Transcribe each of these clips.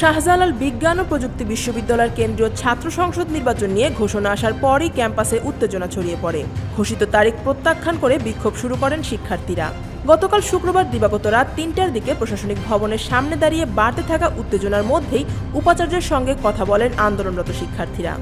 শাহজালাল বিজ্ঞান ও প্রযুক্তি বিশ্ববিদ্যালয়ের কেন্দ্রীয় ছাত্র সংসদ নির্বাচন নিয়ে ঘোষণা আসার পরই ক্যাম্পাসে উত্তেজনা ছড়িয়ে পড়ে। ঘোষিত তারিখ প্রত্যাখ্যান করে বিক্ষোভ শুরু করেন শিক্ষার্থীরা। গতকাল শুক্রবার দিবাগত রাত তিনটার দিকে প্রশাসনিক ভবনের সামনে দাঁড়িয়ে বাড়তে থাকা উত্তেজনার মধ্যেই উপাচার্যের সঙ্গে কথা বলেন আন্দোলনরত শিক্ষার্থীরা।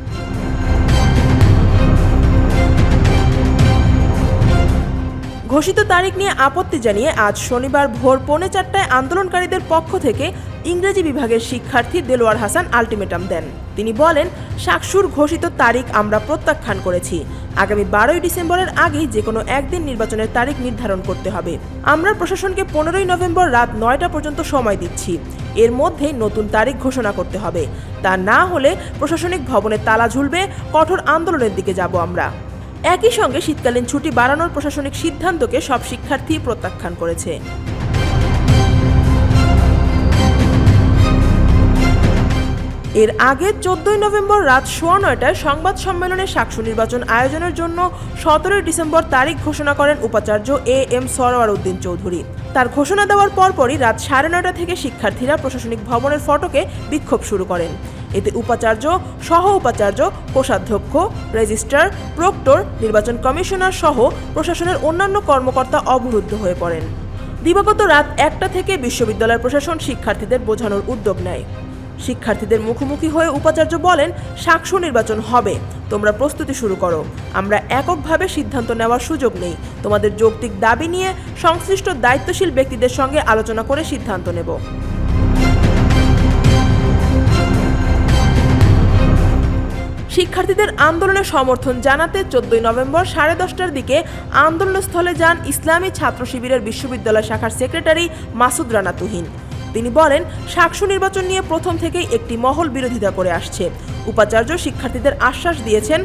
ঘোষিত তারিখ নিয়ে আপত্তি জানিয়ে আজ শনিবার ভোর পৌনে চারটায় আন্দোলনকারীদের পক্ষ থেকে ইংরেজি বিভাগের শিক্ষার্থী দেলোয়ার হাসান আলটিমেটাম দেন। তিনি বলেন, শাকসুর ঘোষিত তারিখ আমরা প্রত্যাখ্যান করেছি। আগামী বারোই ডিসেম্বরের আগেই যে কোনো একদিন নির্বাচনের তারিখ নির্ধারণ করতে হবে। আমরা প্রশাসনকে পনেরোই নভেম্বর রাত নয়টা পর্যন্ত সময় দিচ্ছি। এর মধ্যেই নতুন তারিখ ঘোষণা করতে হবে। তা না হলে প্রশাসনিক ভবনে তালা ঝুলবে, কঠোর আন্দোলনের দিকে যাব আমরা। একই সঙ্গে শীতকালীন ছুটি বাড়ানোর প্রশাসনিক সিদ্ধান্তকে সব শিক্ষার্থী প্রত্যাখ্যান করেছে। এর আগে চোদ্দই নভেম্বর রাত সোয়া নয়টায় সংবাদ সম্মেলনে সাকসু নির্বাচন আয়োজনের জন্য সতেরোই ডিসেম্বর তারিখ ঘোষণা করেন উপাচার্য এ এম সরওয়ার উদ্দিন চৌধুরী। তার ঘোষণা দেওয়ার পরপরই রাত সাড়ে নয়টা থেকে শিক্ষার্থীরা প্রশাসনিক ভবনের ফটকে বিক্ষোভ শুরু করেন। এতে উপাচার্য, সহ উপাচার্য, কোষাধ্যক্ষ, রেজিস্ট্রার, প্রক্টর, নির্বাচন কমিশনার সহ প্রশাসনের অন্যান্য কর্মকর্তা অবরুদ্ধ হয়ে পড়েন। দিবাগত রাত একটা থেকে বিশ্ববিদ্যালয় প্রশাসন শিক্ষার্থীদের বোঝানোর উদ্যোগ নেয়। শিক্ষার্থীদের মুখোমুখি হয়ে উপাচার্য বলেন, সাক্ষ্য নির্বাচন হবে, তোমরা প্রস্তুতি শুরু করো। আমরা এককভাবে সিদ্ধান্ত নেওয়ার সুযোগ নেই। তোমাদের যৌক্তিক দাবি নিয়ে সংশ্লিষ্ট দায়িত্বশীল ব্যক্তিদের সঙ্গে আলোচনা করে সিদ্ধান্ত নেব। শিক্ষার্থীদের আন্দোলনের সমর্থন জানাতে চোদ্দই নভেম্বর সাড়ে দশটার দিকে আন্দোলনস্থলে যান ইসলামী ছাত্র শিবিরের বিশ্ববিদ্যালয় শাখার সেক্রেটারি মাসুদ রানা তুহিন। তিনি বলেন সাকসু নির্বাচন নিয়ে প্রথম থেকেই একটি মহল বিরোধিতা করে আসছে। উপাচার্য শিক্ষার্থীদের আশ্বাস দিয়েছেন,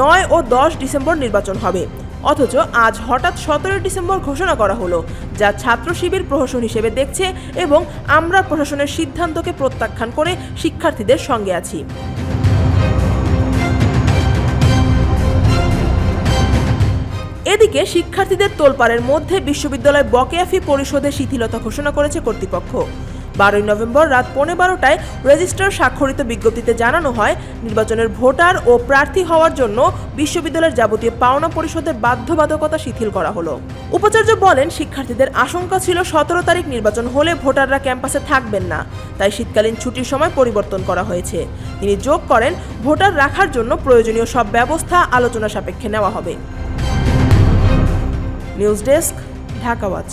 নয় ও দশ ডিসেম্বর নির্বাচন হবে। অথচ আজ হঠাৎ সতেরোই ডিসেম্বর ঘোষণা করা হলো, যা ছাত্র শিবির প্রহসন হিসেবে দেখছে এবং আমরা প্রশাসনের সিদ্ধান্তকে প্রত্যাখ্যান করে শিক্ষার্থীদের সঙ্গে আছি। এদিকে শিক্ষার্থীদের তোলপাড়ের মধ্যে বিশ্ববিদ্যালয় বকেয়া ফি পরিশোধে শিথিলতা ঘোষণা করেছে কর্তৃপক্ষ। বারোই নভেম্বর রাত পৌনে বারোটায় রেজিস্ট্রার স্বাক্ষরিত বিজ্ঞপ্তিতে জানানো হয়, নির্বাচনের ভোটার ও প্রার্থী হওয়ার জন্য বিশ্ববিদ্যালয়ের যাবতীয় পাওনা পরিশোধের বাধ্যবাধকতা শিথিল করা হলো। উপাচার্য বলেন, শিক্ষার্থীদের আশঙ্কা ছিল সতেরো তারিখ নির্বাচন হলে ভোটাররা ক্যাম্পাসে থাকবেন না, তাই শীতকালীন ছুটির সময় পরিবর্তন করা হয়েছে। তিনি যোগ করেন, ভোটার রাখার জন্য প্রয়োজনীয় সব ব্যবস্থা আলোচনা সাপেক্ষে নেওয়া হবে। News desk Dhaka watch